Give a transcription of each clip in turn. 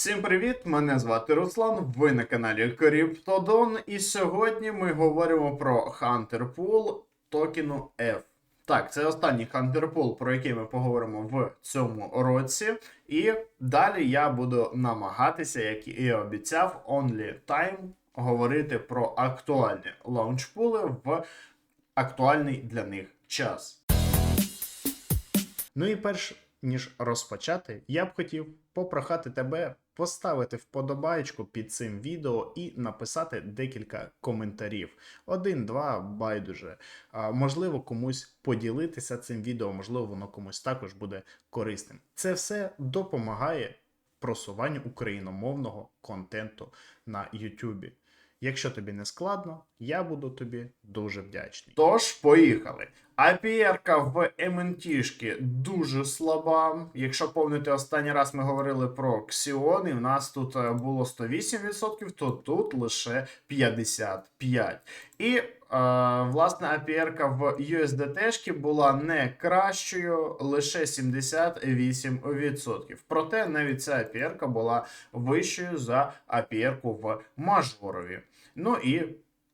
Всім привіт! Мене звати Руслан. Ви на каналі Криптодон. І сьогодні ми говоримо про Hunter Pool токену F. Так, це останній Hunter Pool, про який ми поговоримо в цьому році. І далі я буду намагатися, як і обіцяв, only time говорити про актуальні лаунчпули в актуальний для них час. Ну і перш ніж розпочати, я б хотів попрохати тебе поставити вподобайку під цим відео і написати декілька коментарів. Один, два, байдуже. А, можливо, комусь поділитися цим відео, можливо, воно комусь також буде корисним. Це все допомагає просуванню україномовного контенту на YouTube. Якщо тобі не складно, я буду тобі дуже вдячний. Тож, поїхали. APR-ка в МНТшки дуже слаба. Якщо помните, останній раз ми говорили про Xeon, і в нас тут е, було 108%, то тут лише 55%. І е, власне APR-ка в USDT була не кращою, лише 78%. Проте навіть ця APR-ка була вищою за APR-ку в мажорові. Ну і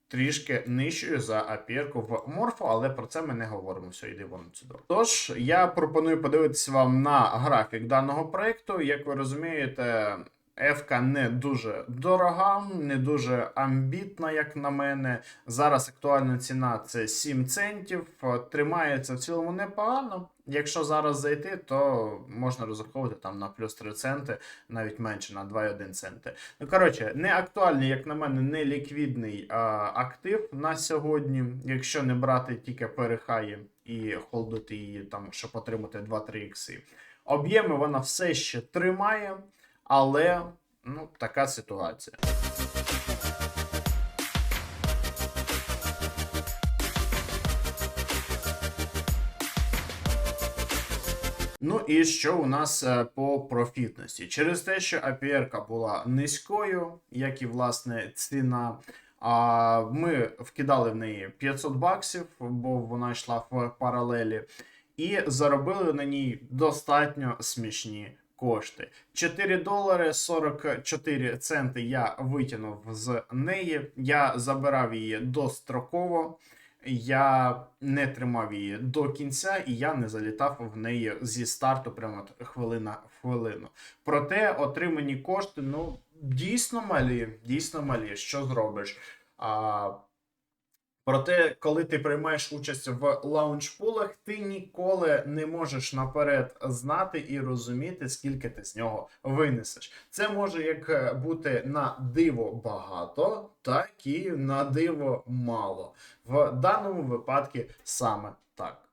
трішки нижчою за апірку в морфу, але про це ми не говоримо. Все, йди воно сюди. Тож я пропоную подивитися вам на графік даного проекту. Як ви розумієте, Ефка не дуже дорога, не дуже амбітна, як на мене. Зараз актуальна ціна це 7 центів. Тримається в цілому непогано. Якщо зараз зайти, то можна розраховувати там на плюс 3 центи, навіть менше на 2,1 центи. Ну коротше, не актуальний, як на мене, не ліквідний а, актив на сьогодні. Якщо не брати тільки перехаї і холдити її, там, щоб отримати 2-3 ікси. Об'єми вона все ще тримає. Але ну, така ситуація. Ну і що у нас е, по профітності? Через те, що APR була низькою, як і власне ціна. А ми вкидали в неї 500 баксів, бо вона йшла в паралелі, і заробили на ній достатньо смішні кошти. 4 долари 44 центи я витягнув з неї. Я забирав її достроково. Я не тримав її до кінця, і я не залітав в неї зі старту прямо хвилина в хвилину. Проте отримані кошти, ну, дійсно малі, дійсно малі. Що зробиш? А, Проте, коли ти приймаєш участь в лаунчпулах, ти ніколи не можеш наперед знати і розуміти, скільки ти з нього винесеш. Це може як бути на диво багато, так і на диво мало. В даному випадку саме так.